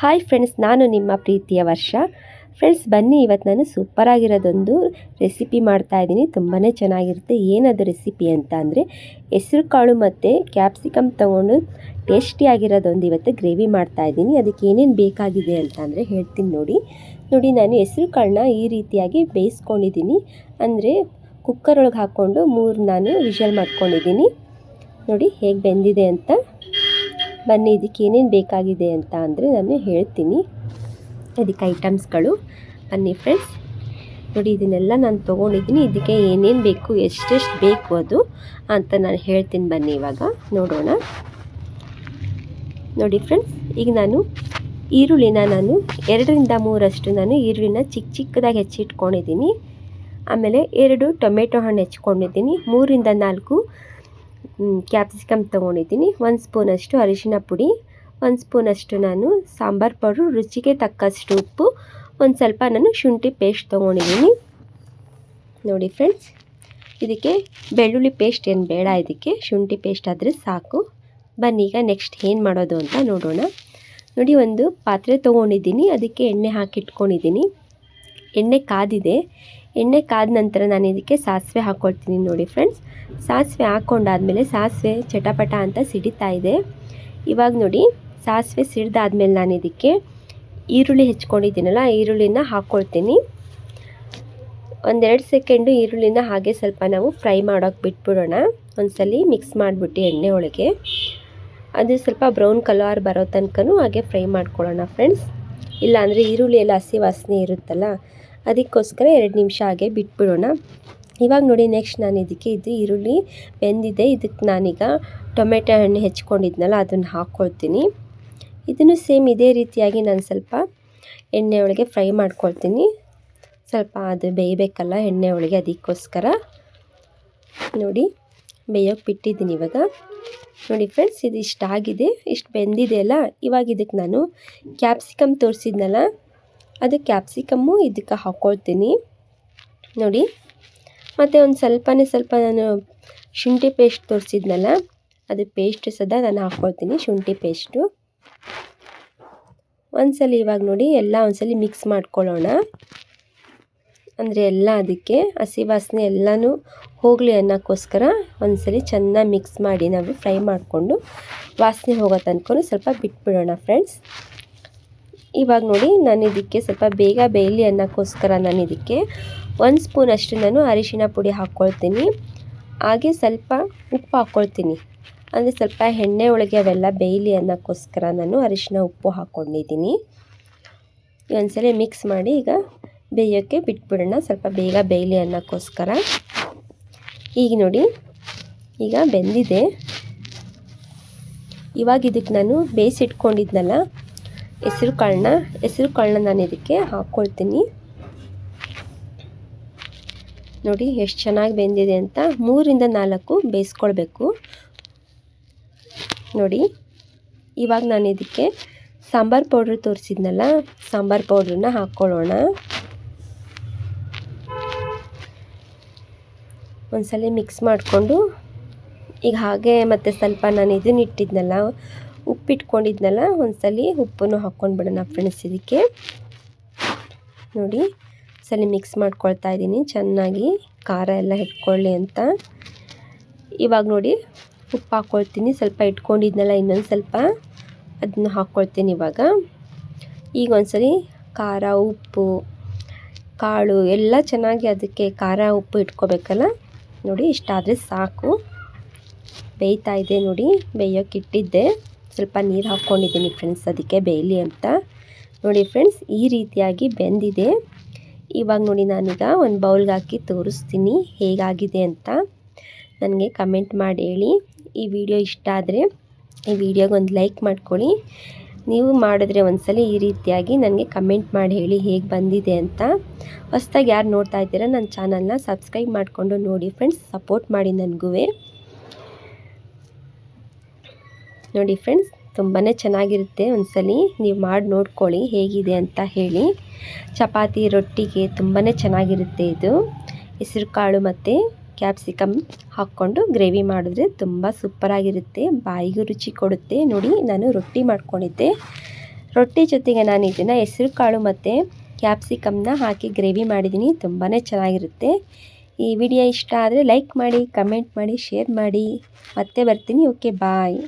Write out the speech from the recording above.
Hi friends ನಾನು ನಿಮ್ಮ ಪ್ರೀತಿಯ ವರ್ಷ. ಫ್ರೆಂಡ್ಸ್ ಬನ್ನಿ ಇವತ್ತು ನಾನು ಸೂಪರಾಗಿರೋದೊಂದು ರೆಸಿಪಿ ಮಾಡ್ತಾ ಇದ್ದೀನಿ. ತುಂಬಾ ಚೆನ್ನಾಗಿರುತ್ತೆ. ಏನದು ರೆಸಿಪಿ ಅಂತ ಅಂದರೆ ಹೆಸರು ಕಾಳು ಮತ್ತು ಕ್ಯಾಪ್ಸಿಕಮ್ ತೊಗೊಂಡು ಟೇಸ್ಟಿಯಾಗಿರೋದೊಂದು ಇವತ್ತು ಗ್ರೇವಿ ಮಾಡ್ತಾ ಇದ್ದೀನಿ. ಅದಕ್ಕೆ ಏನೇನು ಬೇಕಾಗಿದೆ ಅಂತ ಅಂದರೆ ಹೇಳ್ತೀನಿ ನೋಡಿ. ನೋಡಿ, ನಾನು ಹೆಸರು ಕಾಳನ್ನ ಈ ರೀತಿಯಾಗಿ ಬೇಯಿಸ್ಕೊಂಡಿದ್ದೀನಿ. ಅಂದರೆ ಕುಕ್ಕರ್ ಒಳಗೆ ಹಾಕ್ಕೊಂಡು ಮೂರು ನಾನು ವಿಶಲ್ ಮಾಡ್ಕೊಂಡಿದ್ದೀನಿ. ನೋಡಿ, ಹೇಗೆ ಬೆಂದಿದೆ ಅಂತ. ಬನ್ನಿ, ಇದಕ್ಕೆ ಏನೇನು ಬೇಕಾಗಿದೆ ಅಂತ ಅಂದರೆ ನಾನು ಹೇಳ್ತೀನಿ. ಅದಕ್ಕೆ ಐಟಮ್ಸ್ಗಳು. ಬನ್ನಿ ಫ್ರೆಂಡ್ಸ್ ನೋಡಿ, ಇದನ್ನೆಲ್ಲ ನಾನು ತೊಗೊಂಡಿದ್ದೀನಿ. ಇದಕ್ಕೆ ಏನೇನು ಬೇಕು, ಎಷ್ಟೆಷ್ಟು ಬೇಕು ಅದು ಅಂತ ನಾನು ಹೇಳ್ತೀನಿ ಬನ್ನಿ ಇವಾಗ. ನೋಡೋಣ. ನೋಡಿ ಫ್ರೆಂಡ್ಸ್ ಈಗ ನಾನು ಈರುಳ್ಳಿನ ನಾನು ಎರಡರಿಂದ ಮೂರಷ್ಟು ನಾನು ಈರುಳ್ಳಿನ ಚಿಕ್ಕ ಚಿಕ್ಕದಾಗಿ ಹೆಚ್ಚಿಟ್ಕೊಂಡಿದ್ದೀನಿ. ಆಮೇಲೆ ಎರಡು ಟೊಮೆಟೊ ಹಣ್ಣು ಹೆಚ್ಕೊಂಡಿದ್ದೀನಿ ಮೂರಿಂದ ನಾಲ್ಕು ಕ್ಯಾಪ್ಸಿಕಮ್ ತೊಗೊಂಡಿದ್ದೀನಿ. ಒಂದು ಸ್ಪೂನಷ್ಟು ಅರಿಶಿನ ಪುಡಿ, ಒಂದು ಸ್ಪೂನಷ್ಟು ನಾನು ಸಾಂಬಾರು ಪೌಡ್ರು, ರುಚಿಗೆ ತಕ್ಕಷ್ಟು ಉಪ್ಪು, ಒಂದು ಸ್ವಲ್ಪ ನಾನು ಶುಂಠಿ ಪೇಸ್ಟ್ ತೊಗೊಂಡಿದ್ದೀನಿ. ನೋಡಿ ಫ್ರೆಂಡ್ಸ್ ಇದಕ್ಕೆ ಬೆಳ್ಳುಳ್ಳಿ ಪೇಸ್ಟ್ ಏನು ಬೇಡ ಇದಕ್ಕೆ, ಶುಂಠಿ ಪೇಸ್ಟ್ ಆದರೆ ಸಾಕು. ಬನ್ನಿ, ಈಗ ನೆಕ್ಸ್ಟ್ ಏನು ಮಾಡೋದು ಅಂತ ನೋಡೋಣ. ನೋಡಿ, ಒಂದು ಪಾತ್ರೆ ತೊಗೊಂಡಿದ್ದೀನಿ. ಅದಕ್ಕೆ ಎಣ್ಣೆ ಹಾಕಿಟ್ಕೊಂಡಿದ್ದೀನಿ ಎಣ್ಣೆ ಕಾದಿದೆ. ಎಣ್ಣೆ ಕಾದ ನಂತರ ನಾನು ಇದಕ್ಕೆ ಸಾಸಿವೆ ಹಾಕ್ಕೊಳ್ತೀನಿ ನೋಡಿ ಫ್ರೆಂಡ್ಸ್ ಸಾಸಿವೆ ಹಾಕ್ಕೊಂಡಾದಮೇಲೆ ಸಾಸಿವೆ ಚಟಪಟ ಅಂತ ಸಿಡಿತಾ ಇದೆ. ಇವಾಗ ನೋಡಿ, ಸಾಸಿವೆ ಸಿಡ್ದಾದ್ಮೇಲೆ ನಾನು ಇದಕ್ಕೆ ಈರುಳ್ಳಿ ಹೆಚ್ಕೊಂಡಿದ್ದೀನಲ್ಲ ಈರುಳ್ಳಿನ ಹಾಕ್ಕೊಳ್ತೀನಿ ಒಂದೆರಡು ಸೆಕೆಂಡು ಈರುಳ್ಳಿನ ಹಾಗೆ ಸ್ವಲ್ಪ ನಾವು ಫ್ರೈ ಮಾಡೋಕೆ ಬಿಟ್ಬಿಡೋಣ. ಒಂದ್ಸಲಿ ಮಿಕ್ಸ್ ಮಾಡಿಬಿಟ್ಟು ಎಣ್ಣೆ ಒಳಗೆ. ಅದು ಸ್ವಲ್ಪ ಬ್ರೌನ್ ಕಲರ್ ಬರೋ ತನಕನೂ ಹಾಗೆ ಫ್ರೈ ಮಾಡ್ಕೊಳ್ಳೋಣ ಫ್ರೆಂಡ್ಸ್ ಇಲ್ಲಾಂದರೆ ಈರುಳ್ಳಿ ಎಲ್ಲ ಹಸಿ ವಾಸನೆ ಇರುತ್ತಲ್ಲ ಅದಕ್ಕೋಸ್ಕರ ಎರಡು ನಿಮಿಷ ಹಾಗೆ ಬಿಟ್ಬಿಡೋಣ. ಇವಾಗ ನೋಡಿ ನೆಕ್ಸ್ಟ್ ನಾನು ಇದಕ್ಕೆ ಇದು ಈರುಳ್ಳಿ ಬೆಂದಿದೆ. ಇದಕ್ಕೆ ನಾನೀಗ ಟೊಮೆಟೊ ಹಣ್ಣು ಹೆಚ್ಕೊಂಡಿದ್ನಲ್ಲ, ಅದನ್ನು ಹಾಕ್ಕೊಳ್ತೀನಿ ಇದನ್ನು ಸೇಮ್ ಇದೇ ರೀತಿಯಾಗಿ ನಾನು ಸ್ವಲ್ಪ ಎಣ್ಣೆ ಒಳಗೆ ಫ್ರೈ ಮಾಡ್ಕೊಳ್ತೀನಿ. ಸ್ವಲ್ಪ ಅದು ಬೇಯಬೇಕಲ್ಲ ಎಣ್ಣೆ ಒಳಗೆ ಅದಕ್ಕೋಸ್ಕರ. ನೋಡಿ, ಬೇಯೋಕೆ ಬಿಟ್ಟಿದ್ದೀನಿ ಇವಾಗ. ನೋಡಿ ಫ್ರೆಂಡ್ಸ್ ಇದು ಇಷ್ಟ ಆಗಿದೆ, ಇಷ್ಟು ಬೆಂದಿದೆ ಅಲ್ಲ. ಇವಾಗ ಇದಕ್ಕೆ ನಾನು ಕ್ಯಾಪ್ಸಿಕಮ್ ತೋರಿಸಿದ್ನಲ್ಲ ಅದು ಕ್ಯಾಪ್ಸಿಕಮ್ಮು, ಇದಕ್ಕೆ ಹಾಕ್ಕೊಳ್ತೀನಿ ನೋಡಿ, ಮತ್ತು ಒಂದು ಸ್ವಲ್ಪನೇ ಸ್ವಲ್ಪ ನಾನು ಶುಂಠಿ ಪೇಸ್ಟ್ ತೋರಿಸಿದ್ನಲ್ಲ, ಅದು ಪೇಸ್ಟ್ ಸದಾ ನಾನು ಹಾಕ್ಕೊಳ್ತೀನಿ ಶುಂಠಿ ಪೇಸ್ಟು. ಒಂದ್ಸಲ ಇವಾಗ ನೋಡಿ, ಎಲ್ಲ ಒಂದ್ಸಲಿ ಮಿಕ್ಸ್ ಮಾಡ್ಕೊಳ್ಳೋಣ. ಅಂದರೆ ಎಲ್ಲ ಅದಕ್ಕೆ ಹಸಿ ವಾಸನೆ ಎಲ್ಲನೂ ಹೋಗಲಿ ಅನ್ನೋಕ್ಕೋಸ್ಕರ ಒಂದ್ಸಲಿ ಚೆನ್ನಾಗಿ ಮಿಕ್ಸ್ ಮಾಡಿ ನಾವು ಫ್ರೈ ಮಾಡಿಕೊಂಡು, ವಾಸನೆ ಹೋಗೋ ತನಕ ಸ್ವಲ್ಪ ಬಿಟ್ಬಿಡೋಣ ಫ್ರೆಂಡ್ಸ್ ಇವಾಗ ನೋಡಿ ನಾನು ಇದಕ್ಕೆ ಸ್ವಲ್ಪ ಬೇಗ ಬೇಯಲಿ ಅನ್ನೋಕ್ಕೋಸ್ಕರ ನಾನು ಇದಕ್ಕೆ ಒಂದು ಸ್ಪೂನ್ ಅಷ್ಟು ನಾನು ಅರಿಶಿನ ಪುಡಿ ಹಾಕ್ಕೊಳ್ತೀನಿ. ಹಾಗೆ ಸ್ವಲ್ಪ ಉಪ್ಪು ಹಾಕ್ಕೊಳ್ತೀನಿ. ಅಂದರೆ ಸ್ವಲ್ಪ ಎಣ್ಣೆ ಒಳಗೆ ಅವೆಲ್ಲ ಬೇಯಲಿ ಅನ್ನೋಕ್ಕೋಸ್ಕರ ನಾನು ಅರಿಶಿನ ಉಪ್ಪು ಹಾಕ್ಕೊಂಡಿದ್ದೀನಿ. ಒಂದ್ಸಲ ಮಿಕ್ಸ್ ಮಾಡಿ ಈಗ ಬೇಯೋಕ್ಕೆ ಬಿಟ್ಬಿಡೋಣ. ಸ್ವಲ್ಪ ಬೇಗ ಬೇಯಲಿ ಅನ್ನೋಕ್ಕೋಸ್ಕರ. ಈಗ ನೋಡಿ, ಈಗ ಬೆಂದಿದೆ. ಇವಾಗ ಇದಕ್ಕೆ ನಾನು ಬೇಯಿಸಿಟ್ಕೊಂಡಿದ್ನಲ್ಲ ಹೆಸರು ಕಾಳನ್ನ ಹೆಸರು ಕಾಳನ್ನ ನಾನು ಇದಕ್ಕೆ ಹಾಕ್ಕೊಳ್ತೀನಿ ನೋಡಿ, ಎಷ್ಟು ಚೆನ್ನಾಗಿ ಬೆಂದಿದೆ ಅಂತ. ಮೂರಿಂದ ನಾಲ್ಕು ಬೇಯಿಸ್ಕೊಳ್ಬೇಕು. ನೋಡಿ, ಇವಾಗ ನಾನು ಇದಕ್ಕೆ ಸಾಂಬಾರು ಪೌಡ್ರ್ ತೋರಿಸಿದ್ನಲ್ಲ, ಸಾಂಬಾರು ಪೌಡ್ರನ್ನ ಹಾಕ್ಕೊಳ್ಳೋಣ. ಒಂದ್ಸಲ ಮಿಕ್ಸ್ ಮಾಡಿಕೊಂಡು, ಈಗ ಹಾಗೆ ಮತ್ತು ಸ್ವಲ್ಪ ನಾನು ಇದನ್ನ ಇಟ್ಟಿದ್ನಲ್ಲ ಉಪ್ಪಿಟ್ಕೊಂಡಿದ್ನಲ್ಲ, ಒಂದ್ಸಲಿ ಉಪ್ಪನ್ನು ಹಾಕ್ಕೊಂಡು ಬಿಡೋಣ ಫ್ರೆಂಡ್ಸ್ ಇದಕ್ಕೆ. ನೋಡಿ ಸಲ ಮಿಕ್ಸ್ ಮಾಡ್ಕೊಳ್ತಾ ಇದ್ದೀನಿ, ಚೆನ್ನಾಗಿ ಖಾರ ಎಲ್ಲ ಇಟ್ಕೊಳ್ಳಿ ಅಂತ. ಇವಾಗ ನೋಡಿ, ಉಪ್ಪು ಹಾಕ್ಕೊಳ್ತೀನಿ, ಸ್ವಲ್ಪ ಇಟ್ಕೊಂಡಿದ್ನಲ್ಲ ಇನ್ನೊಂದು ಸ್ವಲ್ಪ, ಅದನ್ನ ಹಾಕ್ಕೊಳ್ತೀನಿ ಇವಾಗ. ಈಗ ಒಂದ್ಸರಿ ಖಾರ, ಉಪ್ಪು, ಕಾಳು ಎಲ್ಲ ಚೆನ್ನಾಗಿ ಅದಕ್ಕೆ ಖಾರ, ಉಪ್ಪು ಇಟ್ಕೋಬೇಕಲ್ಲ? ನೋಡಿ ಇಷ್ಟಾದರೆ ಸಾಕು. ಬೇಯ್ತಾ ಇದೆ ನೋಡಿ, ಬೇಯೋಕೆ ಇಟ್ಟಿದ್ದೆ. ಸ್ವಲ್ಪ ನೀರು ಹಾಕ್ಕೊಂಡಿದ್ದೀನಿ ಫ್ರೆಂಡ್ಸ್ ಅದಕ್ಕೆ ಬೇಯಲಿ ಅಂತ. ನೋಡಿ ಫ್ರೆಂಡ್ಸ್ ಈ ರೀತಿಯಾಗಿ ಬೆಂದಿದೆ. ಇವಾಗ ನೋಡಿ ನಾನೀಗ ಒಂದು ಬೌಲ್ಗೆ ಹಾಕಿ ತೋರಿಸ್ತೀನಿ ಹೇಗಾಗಿದೆ ಅಂತ. ನನಗೆ ಕಮೆಂಟ್ ಮಾಡಿ ಹೇಳಿ. ಈ ವಿಡಿಯೋ ಇಷ್ಟ ಆದರೆ ಈ ವಿಡಿಯೋಗೆ ಒಂದು ಲೈಕ್ ಮಾಡ್ಕೊಳ್ಳಿ. ನೀವು ಮಾಡಿದ್ರೆ ಒಂದ್ಸಲ ಈ ರೀತಿಯಾಗಿ ನನಗೆ ಕಮೆಂಟ್ ಮಾಡಿ ಹೇಳಿ ಹೇಗೆ ಬಂದಿದೆ ಅಂತ. ಹೊಸ್ದಾಗಿ ಯಾರು ನೋಡ್ತಾ ಇದ್ದೀರಾ ನನ್ನ ಚಾನಲ್ನ ಸಬ್ಸ್ಕ್ರೈಬ್ ಮಾಡಿಕೊಂಡು ನೋಡಿ ಫ್ರೆಂಡ್ಸ್ ಸಪೋರ್ಟ್ ಮಾಡಿ ನನಗೂ ನೋಡಿ ಫ್ರೆಂಡ್ಸ್ ತುಂಬಾ ಚೆನ್ನಾಗಿರುತ್ತೆ ಒಂದ್ಸಲಿ. ನೀವು ಮಾಡಿ ನೋಡ್ಕೊಳ್ಳಿ ಹೇಗಿದೆ ಅಂತ ಹೇಳಿ. ಚಪಾತಿ ರೊಟ್ಟಿಗೆ ತುಂಬಾ ಚೆನ್ನಾಗಿರುತ್ತೆ ಇದು. ಹೆಸರು ಕಾಳು ಮತ್ತು ಕ್ಯಾಪ್ಸಿಕಮ್ ಹಾಕ್ಕೊಂಡು ಗ್ರೇವಿ ಮಾಡಿದ್ರೆ ತುಂಬ ಸೂಪರಾಗಿರುತ್ತೆ ಬಾಯಿಗೂ ರುಚಿ ಕೊಡುತ್ತೆ. ನೋಡಿ, ನಾನು ರೊಟ್ಟಿ ಮಾಡ್ಕೊಂಡಿದ್ದೆ. ರೊಟ್ಟಿ ಜೊತೆಗೆ ನಾನು ಇದನ್ನು ಹೆಸರು ಕಾಳು ಮತ್ತು ಕ್ಯಾಪ್ಸಿಕಮ್ನ ಹಾಕಿ ಗ್ರೇವಿ ಮಾಡಿದ್ದೀನಿ ತುಂಬಾ ಚೆನ್ನಾಗಿರುತ್ತೆ. ಈ ವಿಡಿಯೋ ಇಷ್ಟ ಆದರೆ ಲೈಕ್ ಮಾಡಿ ಕಮೆಂಟ್ ಮಾಡಿ ಶೇರ್ ಮಾಡಿ. ಮತ್ತೆ ಬರ್ತೀನಿ. Okay bye